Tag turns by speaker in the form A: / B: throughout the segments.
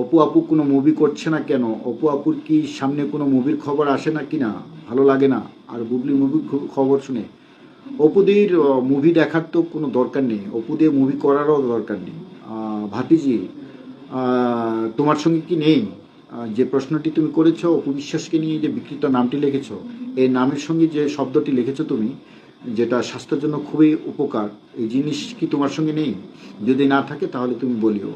A: অপু আপু কোনো মুভি করছে না কেন? অপু আপুর কি সামনে কোনো মুভির খবর আসে না কি না ভালো লাগে না। আর বুবলি মুভি খবর শুনে। অপুদের মুভি দেখার তো কোনো দরকার নেই। অপুদের মুভি করারও দরকার নেই। ভাতিজি তোমার সঙ্গে কি নেই? যে প্রশ্নটি তুমি করেছ, অপু বিশ্বাসকে নিয়ে যে বিকৃত নামটি লিখেছ এই নামের সঙ্গে যে শব্দটি লিখেছ তুমি, যেটা স্বাস্থ্যের জন্য খুবই উপকার, এই জিনিস কি তোমার সঙ্গে নেই? যদি না থাকে তাহলে তুমি বলিও।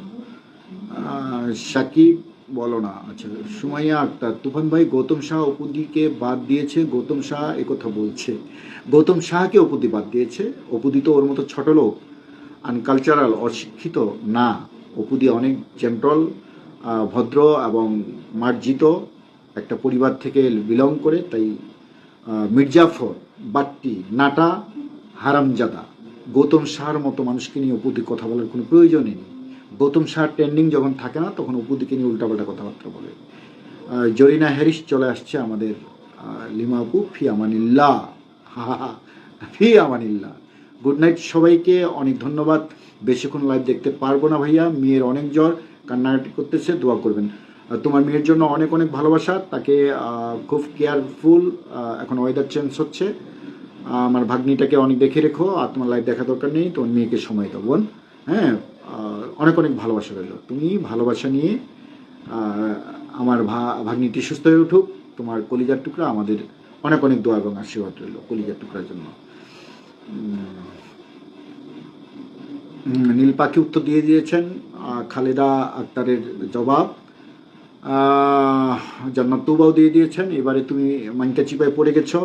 A: সাকিব, বলো না। আচ্ছা সুমাইয়া আক্তার, তুফান ভাই, গৌতম শাহ অপুদিকে বাদ দিয়েছে, গৌতম শাহ একথা বলছে। গৌতম শাহকে অপুদি বাদ দিয়েছে, অপুদি তো ওর মতো ছোট লোক আনকালচারাল অশিক্ষিত, না। অপুদি অনেক জেন্টল ভদ্র এবং মার্জিত, একটা পরিবার থেকে বিলং করে, তাই মির্জাফর, বাট্টি, নাটা, হারামজাদা। গৌতম শাহর মতো মানুষকে নিয়ে অপুদি কথা বলার কোনো প্রয়োজনই নেই। গৌতম শাহ ট্রেন্ডিং যখন থাকে না, তখন অপুদিকে নিয়ে উল্টাপাল্টা কথাবার্তা বলে। জরিনা হ্যারিস চলে আসছে আমাদের লিমা আপু ফি আমানিল্লা হা হা ফি আমানিল্লা গুড নাইট সবাইকে, অনেক ধন্যবাদ। বেশিক্ষণ লাইভ দেখতে পারব না ভাইয়া, মেয়ের অনেক জ্বর কান্নাকাটি করতেছে, দোয়া করবেন। তোমার মেয়ের জন্য অনেক অনেক ভালোবাসা, তাকে খুব কেয়ারফুল এখন ওয়েদার চেঞ্জ হচ্ছে। আমার ভাগ্নিটাকে অনেক দেখে রেখো, আর তোমার লাইভ দেখা দরকার নেই, তোমার মেয়েকে সময় দেবো হ্যাঁ? অনেক অনেক ভালোবাসা রইল। তুমি ভালোবাসা নিয়ে আমার ভাগ্নিটি সুস্থ হয়ে উঠুক। তোমার কলিজার টুকরা আমাদের অনেক অনেক দোয়া এবং আশীর্বাদ রইল কলিজার টুকরার জন্য। নীল পাখি উত্তর দিয়ে দিয়েছেন খালেদা আক্তারের জবাব। জান্নাত তুবাও দিয়ে দিয়েছেন, এবারে তুমি মাইনকা চিপায় পড়ে গেছো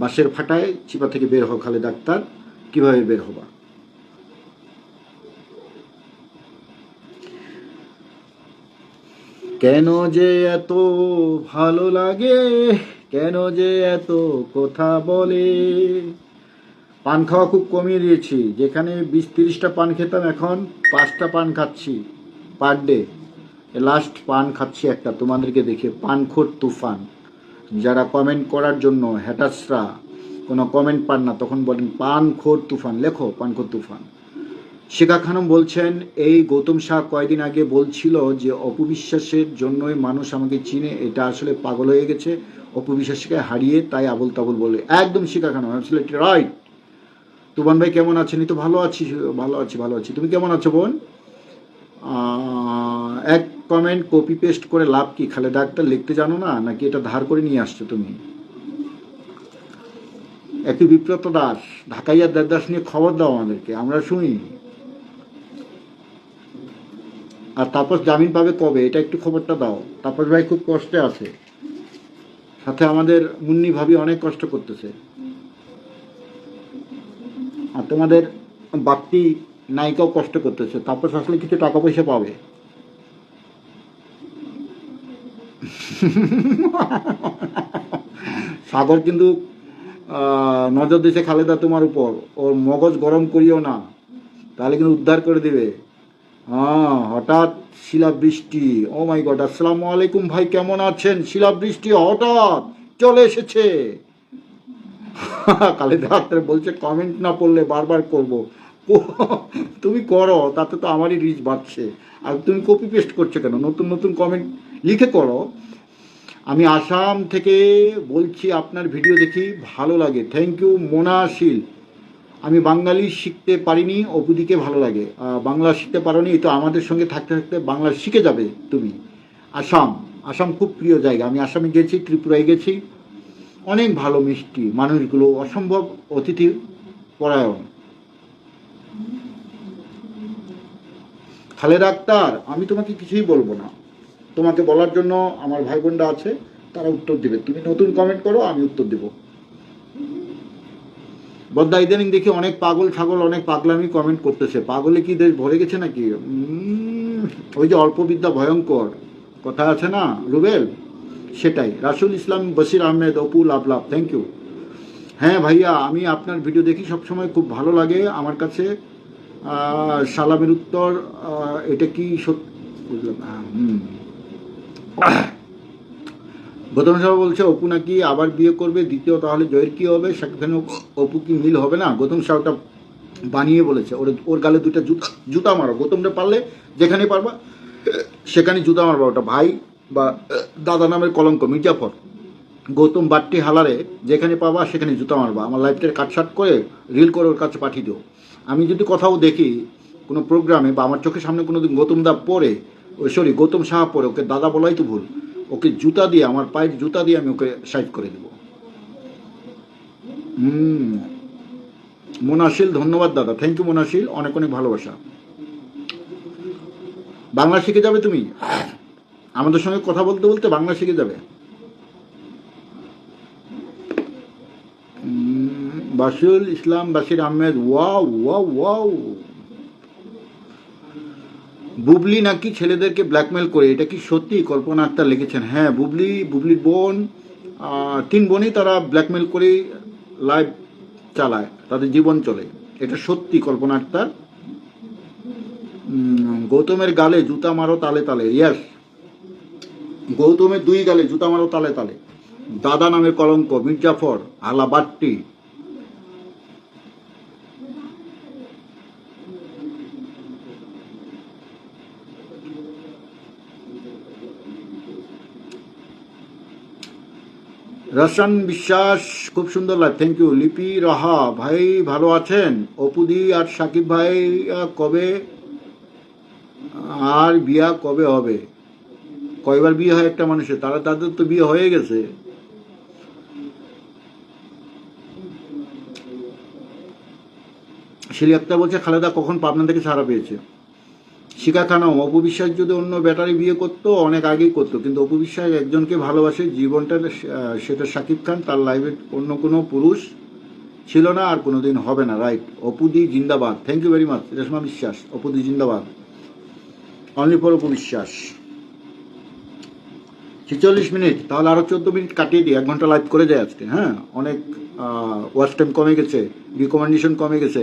A: বাসের ফাটায় চিপা থেকে বের হও খালেদা আক্তার। কীভাবে বের হবা? কেন যে এত ভালো লাগে? কেন যে এত কথা বলে? পান খাওয়া খুব কমিয়ে দিয়েছি। যেখানে বিশ তিরিশটা পান খেতাম, এখন পাঁচটা পান খাচ্ছি পার ডে। লাস্ট পান খাচ্ছি একটা, তোমাদেরকে দেখে। পানখোর তুফান। যারা কমেন্ট করার জন্য হ্যাটাসরা কোনো কমেন্ট পান না, তখন বলেন, পানখোর তুফান। লেখো, পানখোর তুফান। শিখা খানম বলছেন, এই গৌতম শাহ কয়েকদিন আগে বলছিল যে, অপবিশ্বাসের জন্যই মানুষ আমাকে চিনে, এটা আসলে পাগল হয়ে গেছে, অপবিশ্বাসকে হারিয়ে তাই আবল তাবল বলে। একদম শিখা খানম অ্যাবসলিউটলি রাইট তুবান ভাই, কেমন আছেন? তো ভালো আছি ভালো আছি ভালো আছি। তুমি কেমন আছো বোন? এক কমেন্ট কপি পেস্ট করে লাভ কি? খালে ডাক্তার লিখতে জানো না, নাকি এটা ধার করে নিয়ে আসছো তুমি? একটি বিপ্রত দাস ঢাকাইয়া দেবদাস নিয়ে খবর দাও আমাদেরকে, আমরা শুনি। আর তাপস জামিন পাবে কবে? এটা একটু খবরটা দাও। তাপস ভাই খুব কষ্টে আছে। সাথে আমাদের মুন্নি ভাবি অনেক কষ্ট করতেছে। আর তোমাদের বাপ্তি নায়িকাও কষ্ট করতেছে। তাপস আসলে কিছু টাকা পয়সা পাবে। সাগর কিন্তু নজর দিছে খালেদা তোমার উপর। ওর মগজ গরম করিও না। তাহলে কিন্তু উদ্ধার করে দিবে। হ্যাঁ হঠাৎ শিলাবৃষ্টি। ও মাই গড, আসসালামু আলাইকুম ভাই, কেমন আছেন? শিলাবৃষ্টি হঠাৎ চলে এসেছে। আক্তার বলছে কমেন্ট না পড়লে বারবার করব। তুমি করো, তাতে তো আমারই রিচ বাড়ছে। আর তুমি কপি পেস্ট করছ কেন? নতুন নতুন কমেন্ট লিখে করো। আমি আসাম থেকে বলছি, আপনার ভিডিও দেখি, ভালো লাগে। থ্যাংক ইউ মোনাশিল আমি বাঙালি শিখতে পারিনি, অপুদিকে ভালো লাগে। বাংলা শিখতে পারোনি, তো আমাদের সঙ্গে থাকতে থাকতে বাংলা শিখে যাবে তুমি। আসাম আসাম খুব প্রিয় জায়গা। আমি আসামে গেছি, ত্রিপুরায় গেছি। অনেক ভালো মিষ্টি মানুষগুলো, অসম্ভব অতিথি পরায়ণ। খালেদা আক্তার, আমি তোমাকে কিছুই বলব না। তোমাকে বলার জন্য আমার ভাই বোনরা আছে, তারা উত্তর দেবে। তুমি নতুন কমেন্ট করো, আমি উত্তর দেবো। বদ্দা ইদানিং দেখি অনেক পাগল ছাগল, অনেক পাগলামি কমেন্ট করতেছে। পাগলে কি দেশ ভরে গেছে নাকি? ওই যে অল্প বিদ্যা ভয়ঙ্কর। কথা আছে না, রুবেল? সেটাই। Rasul Islam Basir Ahmed Apu love love thank you হ্যাঁ ভাইয়া, আমি আপনার ভিডিও দেখি সবসময় খুব ভালো লাগে। আমার কাছে সালামের উত্তর এটা কি সত্যি বুঝলাম হুম। গৌতম সাহা বলছে, অপু নাকি আবার বিয়ে করবে, দ্বিতীয় তাহলে জয়ের কী হবে? সেখানে অপু কি মিল হবে না? গৌতম সাহটা বানিয়ে বলেছে। ওর ওর গালে দুটা জুতা জুতা মারো। গৌতমটা পারলে যেখানে পারবা সেখানে জুতা মারবা ওটা। ভাই বা দাদা নামের কলঙ্ক, মির্জাফর। গৌতম বাট্টি হালারে যেখানে পাবা সেখানে জুতা মারবা। আমার লাইফটাকে কাটসাট করে রিল করে ওর কাছে পাঠিয়ে দিও। আমি যদি কোথাও দেখি, কোনো প্রোগ্রামে বা আমার চোখের সামনে কোনো দিন গৌতম দা পরে ওই সরি গৌতম সাহা পরে ওকে দাদা বলাই তো ভুল। ওকে জুতা দিয়ে আমার পায়ের জুতা দিয়ে আমি ওকে সাইড করে দেবো। হুম। মোনাশিল ধন্যবাদ দাদা। Thank you Monashil. অনেক অনেক ভালোবাসা। বাংলা শিখে যাবে তুমি? আমাদের সঙ্গে কথা বলতে বলতে বাংলা শিখে যাবে? উম, Basirul Islam Basir Ahmed. Wow wow wow Bubli নাকি ছেলেদেরকে ব্ল্যাকমেল করে? এটা কি সত্যি? কল্পনা আক্তার লিখেছেন। হ্যাঁ বুবলি, বুবলির বোন তিন বোনই তারা ব্ল্যাকমেল করে লাইভ চালায়। তাদের জীবন চলে। এটা সত্যি, কল্পনা আক্তার? গৌতমের গালে জুতা মারো তালে তালে। ইয়াস গৌতমের দুই গালে জুতা মারো তালে তালে। দাদা নামের কলঙ্ক, মির্জাফর আলা রসান বিশ্বাস, খুব সুন্দর লাগে থ্যাংক ইউ লিপি, রাহা। ভাই, ভালো আছেন? অপুদি আর সাকিব ভাই কবে? আর বিয়া কবে হবে? কয়বার বিয়ে হয় একটা মানুষের? তারা তাদের তো বিয়ে হয়ে গেছে। শিলি আক্তার বলছে, খালেদা কখন পাবনা থেকে ছাড়া পেয়েছে? শিখা খানম অপবিশ্বাস যদি অন্য ব্যাটারি বিয়ে করতো, অনেক আগেই করতো। কিন্তু অপবিশ্বাস একজনকে ভালোবাসে, জীবনটা সেটা শাকিব খান, তার লাইফে অন্য কোনো পুরুষ ছিল না, আর কোনো দিন হবে না রাইট অপুদি জিন্দাবাদ। Thank you very much Reshma Biswas অপুদি জিন্দাবাদ। অনলি ফর অপবিশ্বাস ছেচল্লিশ মিনিট, তাহলে আরও চোদ্দ মিনিট কাটিয়ে দিই, এক ঘণ্টা লাইভ করে যায় আজকে হ্যাঁ? অনেক ওয়াচ টাইম কমে গেছে রিকমেন্ডেশন কমে গেছে।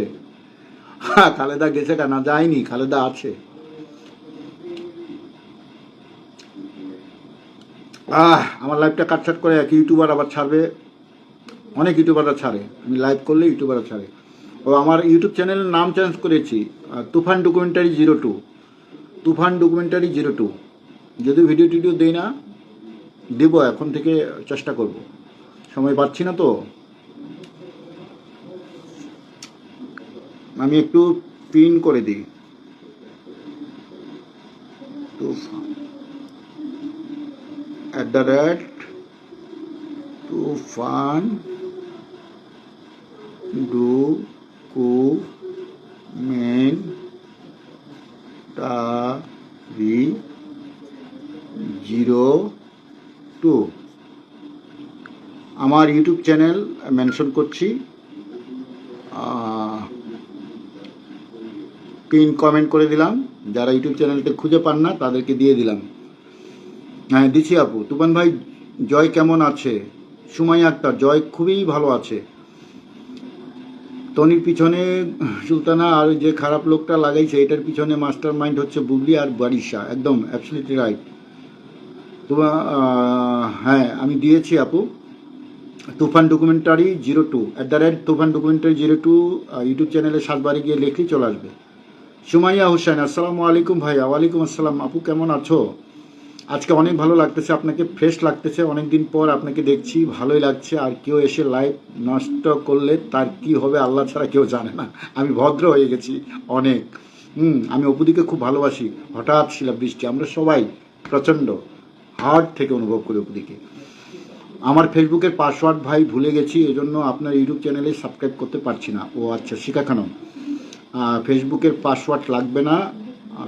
A: হ্যাঁ খালেদা গেছে কেন? যায়নি, খালেদা আছে। আহ, আমার লাইভটা কাটছাট করে এক ইউটিউবার আবার ছাড়বে। অনেক ইউটিউবাররা ছাড়ে। আমি লাইভ করলে ইউটিউবাররা ছাড়ে। ও আমার ইউটিউব চ্যানেলের নাম চেঞ্জ করেছি। Tufan documentary zero two Tufan documentary zero two যদি ভিডিও টিডিও দেই না, দেবো, এখন থেকে চেষ্টা করব। সময় পাচ্ছি না তো? আমি একটু পিন করে দিই। Tufan. At the rate Tufan documentary zero two আমার ইউটিউব চ্যানেল মেনশন করছি। পিন কমেন্ট করে দিলাম। যারা ইউটিউব চ্যানেলটা খুঁজে পান না, তাদেরকে দিয়ে দিলাম। হ্যাঁ দিছি আপু। তুফান ভাই, জয় কেমন আছে? সুমাই আক্তার, জয় খুবই ভালো আছে। টনির পিছনে সুলতানা আর যে খারাপ লোকটা লাগাইছে, এটার পিছনে মাস্টার মাইন্ড হচ্ছে বুবলি আর বারিশা। একদম অ্যাবসলিটলি রাইট তোমার হ্যাঁ আমি দিয়েছি আপু। Tufan documentary zero two at the rate Tufan documentary zero two YouTube চ্যানেলে সাতবারে গিয়ে লিখলেই চলে আসবে। সুমাইয়া হোসেন, আসসালামু আলাইকুম ভাইয়া, ওয়ালাইকুম আসসালাম। আপু, কেমন আছো? আজকে অনেক ভালো লাগতেছে, আপনাকে ফ্রেশ লাগতেছে। অনেক দিন পর আপনাকে দেখছি, ভালোই লাগছে। আর কেউ এসে লাইভ নষ্ট করলে তার কি হবে আল্লাহ ছাড়া কেউ জানে না। আমি ভদ্র হয়ে গেছি অনেক। হুম, আমি অপুদিকে খুব ভালোবাসি। হঠাৎ শিলাবৃষ্টি, আমরা সবাই প্রচণ্ড হার্ট থেকে অনুভব করি অপুদিকে। আমার ফেসবুকের পাসওয়ার্ড ভাই ভুলে গেছি, এজন্য আপনার ইউটিউব চ্যানেলে সাবস্ক্রাইব করতে পারছি না। ও আচ্ছা শিখা খানম। ফেসবুকের পাসওয়ার্ড লাগবে না।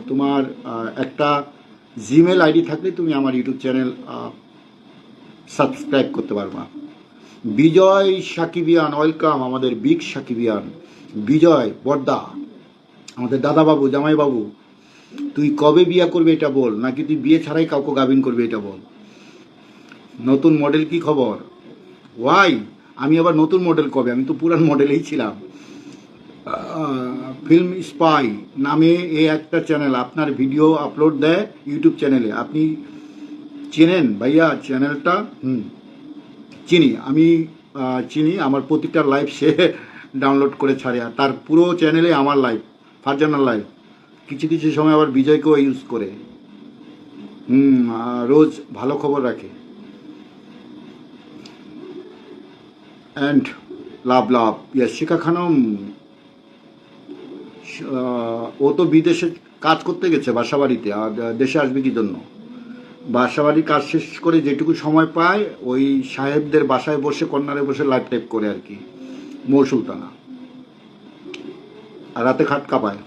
A: তোমার একটা জিমেল আইডি থাকলে তুমি আমার ইউটিউব চ্যানেল সাবস্ক্রাইব করতে পারবা। বিজয় সাকিবিয়ান ওয়েলকাম আমাদের বিগ সাকিবিয়ান। বিজয়, বর্দা, আমাদের দাদাবাবু, জামাইবাবু, তুই কবে বিয়ে করবে এটা বল, নাকি তুই বিয়ে ছাড়াই কাউকে গাবিন করবে এটা বল? নতুন মডেল কি খবর? ওয়াই আমি আবার নতুন মডেল কবে? আমি তো পুরান মডেলেই ছিলাম। ফিল্ম স্পাই নামে এই একটা চ্যানেল আপনার ভিডিও আপলোড দেয় ইউটিউব চ্যানেলে আপনি চেনেন ভাইয়া চ্যানেলটা হুম। চিনি, আমি চিনি, আমার প্রতিটা লাইভ সে ডাউনলোড করে ছাড়ে। আর তার পুরো চ্যানেলে আমার লাইভ ফারজানার লাইভ কিছু কিছু সময় আবার বিজয়কেও ইউজ করে। হুম রোজ ভালো খবর রাখে। অ্যান্ড লাভ লাভ ইয়াস শিখা খানম ও তো বিদেশে কাজ করতে গেছে বাসাবাড়িতে, আর দেশে আসবে কি জন্য? বাসাবাড়ি কাজ শেষ করে যেটুকু সময় পায়, ওই সাহেবদের বাসায় বসে কর্নারে বসে লাইভ টাইপ করে আর কি মৌ সুলতানা রাতে খাট কাঁপায়।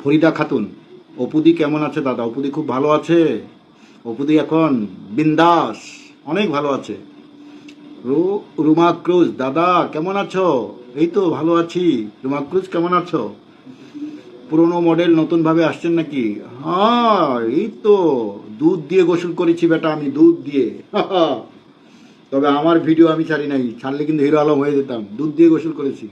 A: ফরিদা খাতুন, অপুদি কেমন আছে দাদা? অপুদি খুব ভালো আছে? অপুদি এখন বিন্দাস, অনেক ভালো আছে। রু- রুমা ক্রুজ দাদা কেমন আছো? এই তো ভালো আছি। রুমা ক্রুজ কেমন আছো? পুরনো মডেল নতুন ভাবে আসছেন নাকি? হ্যাঁ এই তো। দুধ দিয়ে গোসল করেছি বেটা আমি দুধ দিয়ে। তবে আমার ভিডিও আমি ছাড়ি নাই। ছাড়লে কিন্তু হিরো আলম হয়ে যেতাম। দুধ দিয়ে গোসল করেছি।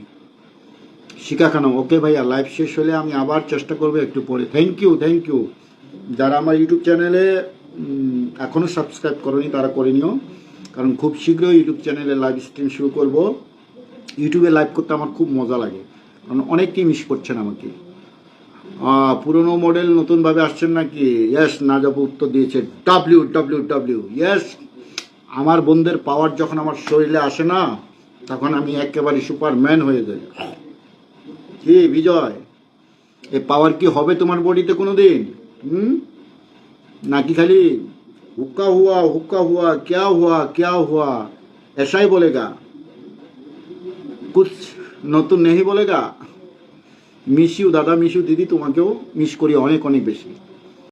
A: শিখা ওকে ভাইয়া লাইভ শেষ হলে আমি আবার চেষ্টা করব একটু পরে। থ্যাংক ইউ থ্যাংক ইউ যারা আমার ইউটিউব চ্যানেলে উম, এখনও সাবস্ক্রাইব করেনি তারা করে নিও। কারণ খুব শীঘ্রই ইউটিউব চ্যানেলে লাইভ স্ট্রিম শুরু করব। ইউটিউবে লাইভ করতে আমার খুব মজা লাগে, কারণ অনেকেই মিস করছেন আমাকে। পুরনো মডেল নতুনভাবে আসছেন নাকি? ইয়েস নাজাব উত্তর দিয়েছে ডাব্লিউ ডাব্লিউ ডাব্লিউ ইয়েস আমার বোনদের পাওয়ার যখন আমার শরীরে আসে না, তখন আমি একেবারে সুপারম্যান হয়ে যাই। কি বিজয়? এ পাওয়ার কি হবে তোমার বডিতে কোনো দিন হুম? নাকি খালি হুক্কা হুয়া হুক্কা হুয়া ক্যা হুয়া ক্যা হুয়া এসাই বলেগা কুছ নতুন নেহি বলেগা মিস ইউ দাদা মিস ইউ দিদি তোমাকেও মিস করি অনেক অনেক বেশি